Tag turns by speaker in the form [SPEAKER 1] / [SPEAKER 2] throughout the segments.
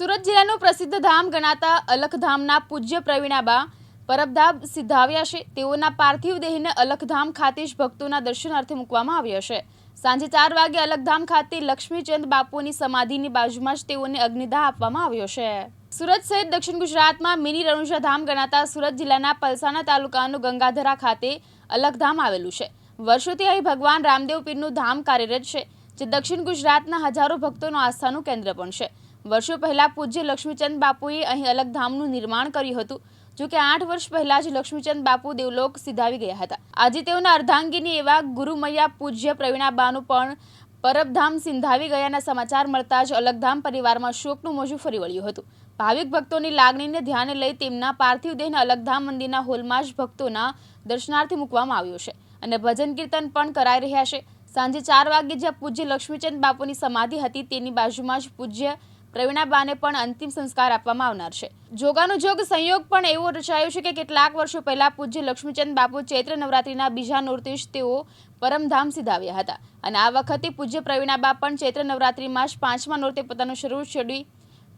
[SPEAKER 1] સુરત જિલ્લાનું પ્રસિદ્ધ ધામ ગણાતા અલખધામના પૂજ્ય પ્રવીણાબા પરબધામ સિદ્ધાવ્યા છે. તેઓના પાર્થિવ દેહને અલખધામ ખાતે જ ભક્તોના દર્શનાર્થે મૂકવામાં આવ્યો છે. સાંજે ચાર વાગે અલખધામ ખાતે લક્ષ્મીચંદ બાપુની સમાધિની બાજુમાં જ તેઓને અગ્નિદાહ આપવામાં આવ્યો છે. સુરત સહિત દક્ષિણ ગુજરાતમાં મિની રણુજા ધામ ગણાતા સુરત જિલ્લાના પલસાણા તાલુકાનું ગંગાધરા ખાતે અલખધામ આવેલું છે. વર્ષોથી અહીં ભગવાન રામદેવ પીરનું ધામ કાર્યરત છે, જે દક્ષિણ ગુજરાતના હજારો ભક્તોનું આસ્થાનું કેન્દ્ર પણ છે. વર્ષો પહેલા પૂજ્ય લક્ષ્મીચંદ બાપુએ અહીં અલગધામનું નિર્માણ કર્યું હતું. જો કે આઠ વર્ષ પહેલા જ લક્ષ્મીચંદ બાપુ દેવલોક સિધાવી ગયા હતા. આજે તેઓના અર્ધાંગીની એવા ગુરુમૈયા પૂજ્ય પ્રવીણાબાનું પણ પરબધામ સિંધાવી ગયાના સમાચાર મળતા જ અલગધામ પરિવારમાં શોકનું મોજું ફરી વળ્યું હતું. ભાવિક ભક્તોની લાગણીને ધ્યાને લઈ તેમના પાર્થિવ દેહને અલગધામ મંદિરના હોલમાં જ ભક્તોના દર્શનાર્થે મૂકવામાં આવ્યો છે અને ભજન કીર્તન પણ કરાઈ રહ્યા છે. સાંજે ચાર વાગે જ્યાં પૂજ્ય લક્ષ્મીચંદ બાપુની સમાધિ હતી, તેની બાજુમાં જ પૂજ્ય પ્રવીણાબાને પણ અંતિમ સંસ્કાર આપવામાં આવનાર છે. જોગાનો જોગ સંયોગ પણ એવો રચાયો છે કે કેટલાક વર્ષો પહેલા પૂજ્ય લક્ષ્મીચંદ બાપુ ચૈત્ર નવરાત્રિના બીજા નોરતીશ તેઓ પરમધામ સીધાવ્યા હતા. અને આ વખતે પૂજ્ય પ્રવીણાબા પણ ચૈત્ર નવરાત્રિમાં જ પાંચમા નોરતે પોતાનું શરૂ છેડી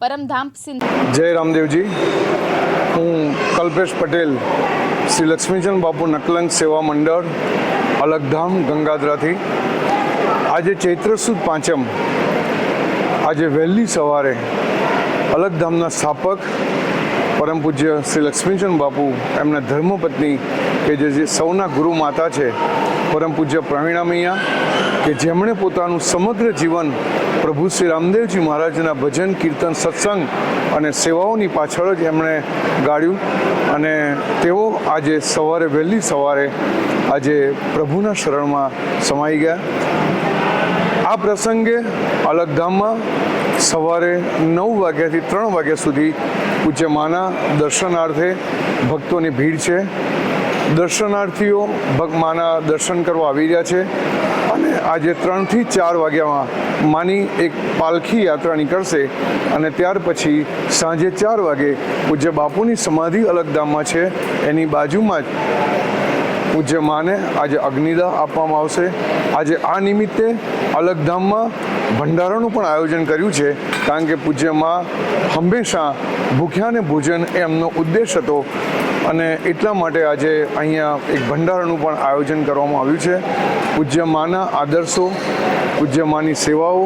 [SPEAKER 1] પરમધામ સિંધ
[SPEAKER 2] જય રામદેવજી. હું કલ્પેશ પટેલ, શ્રી લક્ષ્મીચંદ બાપુ નકલંક સેવા મંડળ, અલગધામ ગંગાધરાથી. આજે ચૈત્ર સુદ પાંચમ આજે વહેલી સવારે અલગધામના સ્થાપક, પરમ પૂજ્ય શ્રી લક્ષ્મીચંદ બાપુ, એમના ધર્મપત્ની કે જે સૌના ગુરુ માતા છે, પરમ પૂજ્ય પ્રવીણામૈયા કે જેમણે પોતાનું સમગ્ર જીવન પ્રભુ શ્રી રામદેવજી મહારાજના ભજન, કીર્તન, સત્સંગ અને સેવાઓની પાછળ જ એમણે ગાળ્યું અને તેઓ આજે સવારે વહેલી સવારે આજે પ્રભુના શરણમાં સમાઈ ગયા. આ પ્રસંગે અલગધામમાં સવારે નવ વાગ્યાથી ત્રણ વાગ્યા સુધી પૂજ્ય માના દર્શનાર્થે ભક્તોની ભીડ છે. દર્શનાર્થીઓ ભગમાના દર્શન કરવા આવી રહ્યા છે અને આજે ત્રણથી ચાર વાગ્યામાં માની એક પાલખી યાત્રા નીકળશે અને ત્યાર પછી સાંજે ચાર વાગે પૂજ્ય બાપુની સમાધિ અલગધામમાં છે. એની બાજુમાં જ પૂજ્ય માને આજે અગ્નિદા આપવામાં આવશે. આજે આ નિમિત્તે અલગધામમાં ભંડારાનું પણ આયોજન કર્યું છે, કારણ કે પૂજ્ય મા હંમેશા ભૂખ્યાને ભોજન એ એમનો ઉદ્દેશ હતો. અને એટલા માટે આજે અહીંયા એક ભંડારાનું પણ આયોજન કરવામાં આવ્યું છે. પૂજ્ય માના આદર્શો, પૂજ્ય માની સેવાઓ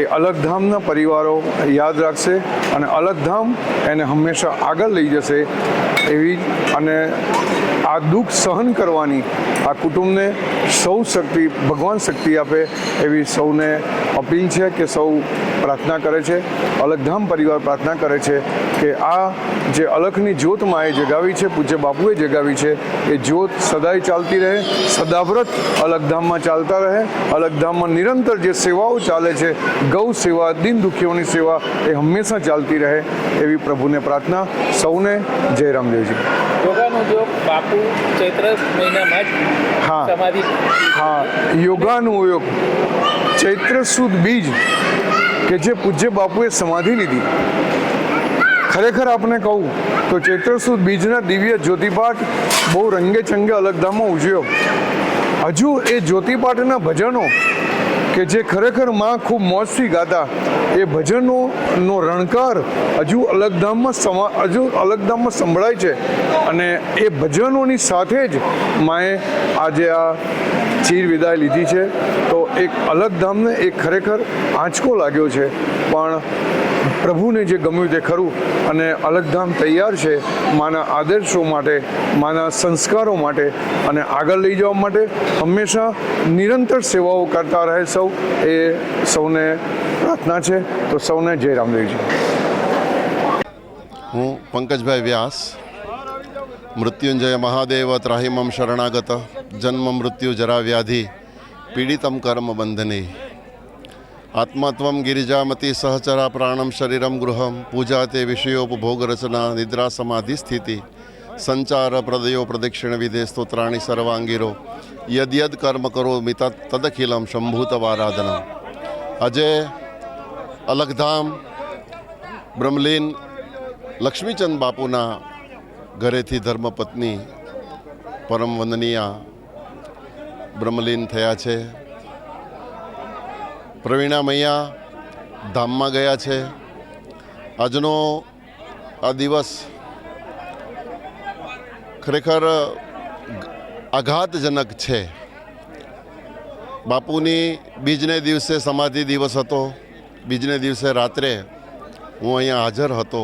[SPEAKER 2] એ અલગધામના પરિવારો યાદ રાખશે અને અલગધામ એને હંમેશા આગળ લઈ જશે એવી અને આ દુઃખ સહન કરવાની આ કુટુંબને સૌ શક્તિ, ભગવાન શક્તિ આપે એવી સૌને અપીલ છે કે સૌ પ્રાર્થના કરે છે. અલગધામ પરિવાર પ્રાર્થના કરે છે કે આ જે અલખની જ્યોત માએ જગાવી છે, પૂજ્ય બાપુએ જગાવી છે, એ જ્યોત સદાય ચાલતી રહે, સદાવ્રત અલગધામમાં ચાલતા રહે, અલગધામમાં નિરંતર જે સેવાઓ ચાલે છે, ગૌ સેવા, દિન દુખીઓની સેવા, એ હંમેશા ચાલતી રહે એવી પ્રભુને પ્રાર્થના. સૌને જય રામદેવજી.
[SPEAKER 3] બાપુ ચૈત્ર મહિનામાં જ
[SPEAKER 2] હા.
[SPEAKER 3] સમાધિ.
[SPEAKER 2] હા. યોગાનું યોગ ચૈત્ર સુદ બીજ કે જે પૂજ્ય બાપુએ સમાધિ લીધી. ખરેખર આપને કહું તો ચૈત્ર સુદ બીજના દિવ્ય જ્યોતિપાઠ બહુ રંગે ચંગે અલગધામમાં ઉજવ્યો. હજુ એ જ્યોતિપાઠના ભજનો કે જે ખરેખરમાં ખૂબ મોજથી ગાતા એ ભજનોનો રણકાર હજુ અલગધામમાં સમા, હજુ અલગધામમાં સંભળાય છે. અને એ ભજનોની સાથે જ માએ આજે આ ચીર વિદાય લીધી છે. તો એક અલગધામને એક ખરેખર આંચકો લાગ્યો છે. પણ પ્રભુને જે ગમ્યું તે ખરું અને અલગધામ તૈયાર છે માના આદર્શો માટે, માના સંસ્કારો માટે અને આગળ લઈ જવા માટે હંમેશા નિરંતર સેવાઓ કરતા રહે સૌ. એ સૌને પ્રાર્થના છે. તો સૌને જય રામદેવજી.
[SPEAKER 4] હું પંકજભાઈ વ્યાસ, મૃત્યુંજય મહાદેવ ત્રાહિમમ શરણાગત, જન્મ મૃત્યુ જરા વ્યાધિ, પીડિતમ કર્મ બંધને આત્માત્વમ ગિરિજામતી સહચરા પ્રાણમ શરીરમ ગૃહમ પૂજા તે વિષયોપભોગ રચના નિદ્રા સમાધિ સ્થિતિ સંચાર પ્રદયો પ્રદક્ષિણ વિધે સ્તોત્રાણી સર્વાંગીરો યદ યદ કર્મ કરો મિત તદખિલમ શંભૂતવારાધનમ આજે અલગધામ બ્રહ્મલીન લક્ષ્મીચંદ બાપુના ઘરેથી ધર્મપત્ની પરમ વંદનીય બ્રહ્મલીન થયા છે પ્રવીણા મૈયા ધામમાં ગયા છે. આજનો આ દિવસ ખરેખર આઘાતજનક છે. બાપુની બીજને દિવસે સમાધિ દિવસ હતો. બીજને દિવસે રાત્રે હું અહીંયા હાજર હતો.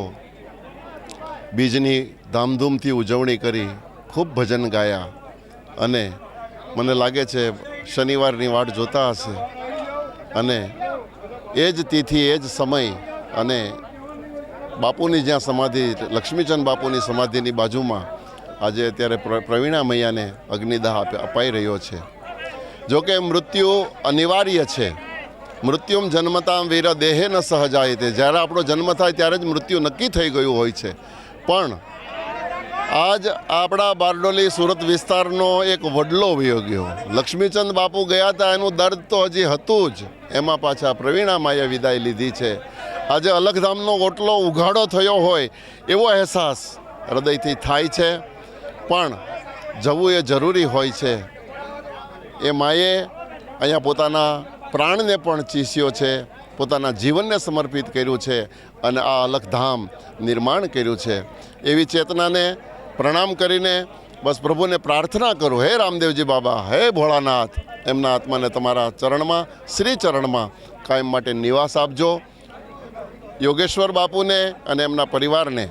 [SPEAKER 4] બીજની ધામધૂમથી ઉજવણી કરી, ખૂબ ભજન ગાયા અને મને લાગે છે શનિવારની વાટ જોતા હશે. અને એ જ તિથિ, એ જ સમય અને બાપુની જ્યાં સમાધિ, લક્ષ્મીચંદ બાપુની સમાધિની બાજુમાં આજે અત્યારે પ્ર- પ્રવીણા મૈયાને અગ્નિદાહ અપાઈ રહ્યો છે. જોકે મૃત્યુ અનિવાર્ય છે. મૃત્યુમ જન્મતા વીર દેહે ન સહજાય તે જ્યારે આપણો જન્મ થાય ત્યારે જ મૃત્યુ નક્કી થઈ ગયું હોય છે. પણ આજ આપણા બારડોલી સુરત વિસ્તારનો એક વડલો વિયોગ્યો લક્ષ્મીચંદ બાપુ ગયા હતા એનું દર્દ તો હજી હતું જ. એમાં પાછા પ્રવીણામાએ વિદાય લીધી છે. આજે અલગધામનો ઓટલો ઉઘાડો થયો હોય એવો અહેસાસ હૃદયથી થાય છે. પણ જવું એ જરૂરી હોય છે. એ માએ અહીંયા પોતાના પ્રાણને પણ ચીસ્યો છે, પોતાના જીવનને સમર્પિત કર્યું છે અને આ અલખધામ નિર્માણ કર્યું છે. એવી ચેતનાને પ્રણામ કરીને બસ પ્રભુને પ્રાર્થના કરો. હે રામદેવજી બાબા, હે ભોળાનાથ, એમના આત્માને તમારા ચરણમાં, શ્રી ચરણમાં કાયમ માટે નિવાસ આપજો. યોગેશ્વર બાપુને અને એમના પરિવારને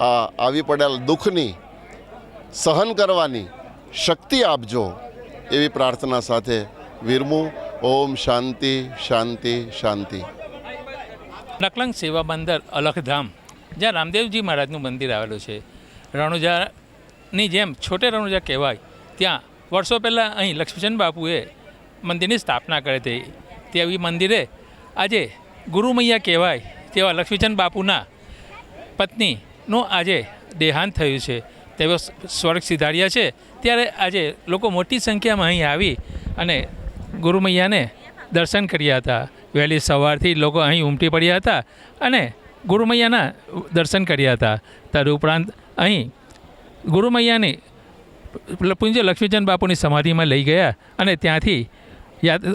[SPEAKER 4] આ આવી પડેલ દુઃખની સહન કરવાની શક્તિ આપજો. એવી પ્રાર્થના સાથે વિરમું. ઓમ શાંતિ શાંતિ શાંતિ.
[SPEAKER 3] નકલંગ સેવા બંદર અલખધામ, જ્યાં રામદેવજી મહારાજનું મંદિર આવેલું છે. રણુજાની જેમ છોટે રણુજા કહેવાય. ત્યાં વર્ષો પહેલાં અહીં લક્ષ્મીચંદ બાપુએ મંદિરની સ્થાપના કરી હતી. તેવી મંદિરે આજે ગુરુમૈયા કહેવાય તેવા લક્ષ્મીચંદ બાપુના પત્નીનું આજે દેહાંત થયું છે. તેઓ સ્વર્ગ સિધાર્યા છે. ત્યારે આજે લોકો મોટી સંખ્યામાં અહીં આવી અને ગુરુમૈયાને દર્શન કર્યા હતા. વહેલી સવારથી લોકો અહીં ઉમટી પડ્યા હતા અને ગુરુમૈયાના દર્શન કર્યા હતા. તદુપરાંત અહીં ગુરુમૈયાની પૂજ્ય લક્ષ્મીચંદ બાપુની સમાધિમાં લઈ ગયા અને ત્યાંથી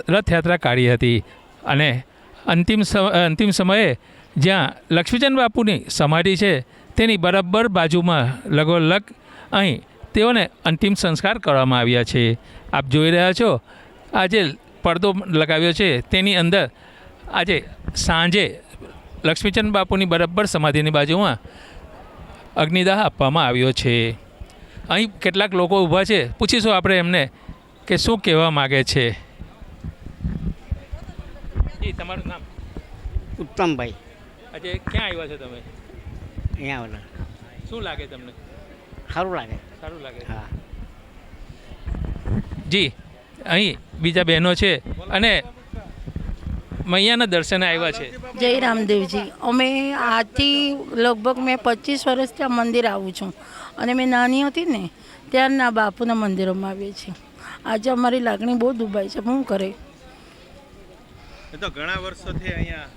[SPEAKER 3] રથયાત્રા કાઢી હતી. અને અંતિમ અંતિમ સમયે જ્યાં લક્ષ્મીચંદ બાપુની સમાધિ છે, તેની બરાબર બાજુમાં લગોલગ અહીં તેઓને અંતિમ સંસ્કાર કરવામાં આવ્યા છે. આપ જોઈ રહ્યા છો આજે પડદો લગાવ્યો છે, તેની અંદર આજે સાંજે લક્ષ્મીચંદ બાપુની બરાબર સમાધિની બાજુમાં અગ્નિદાહ આપવામાં આવ્યો છે. અહીં કેટલાક લોકો ઊભા છે. પૂછીશું આપણે એમને કે શું કહેવા માગે છે. જી તમારું નામ?
[SPEAKER 5] ઉત્તમભાઈ.
[SPEAKER 3] આજે ક્યાં આવ્યા છો તમે?
[SPEAKER 5] અહીંયા ઓલા
[SPEAKER 3] શું લાગે તમને?
[SPEAKER 5] સારું લાગે.
[SPEAKER 3] સારું લાગે.
[SPEAKER 5] હા.
[SPEAKER 3] જી અહીં બીજા બહેનો છે અને મૈયાના દર્શને આવ્યા છે.
[SPEAKER 6] જય રામદેવજી. અમે આજથી લગભગ મેં પચીસ વર્ષથી આ મંદિર આવું છું. અને મેં નાની હતી ને ત્યારના બાપુના મંદિરોમાં આવીએ છીએ. આજે અમારી લાગણી બહુ દુભાઈ છે. શું કરે?
[SPEAKER 3] ઘણા વર્ષોથી અહીંયા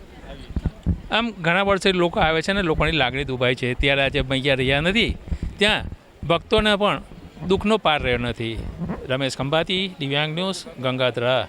[SPEAKER 3] આમ ઘણા વર્ષે લોકો આવે છે ને લોકોની લાગણી દુભાય છે. ત્યારે આજે મૈયા રહ્યા નથી. ત્યાં ભક્તોને પણ દુઃખનો પાર રહ્યો નથી. રમેશ ખંભાતી દિવ્યાંગ ન્યૂઝ ગંગાધરા.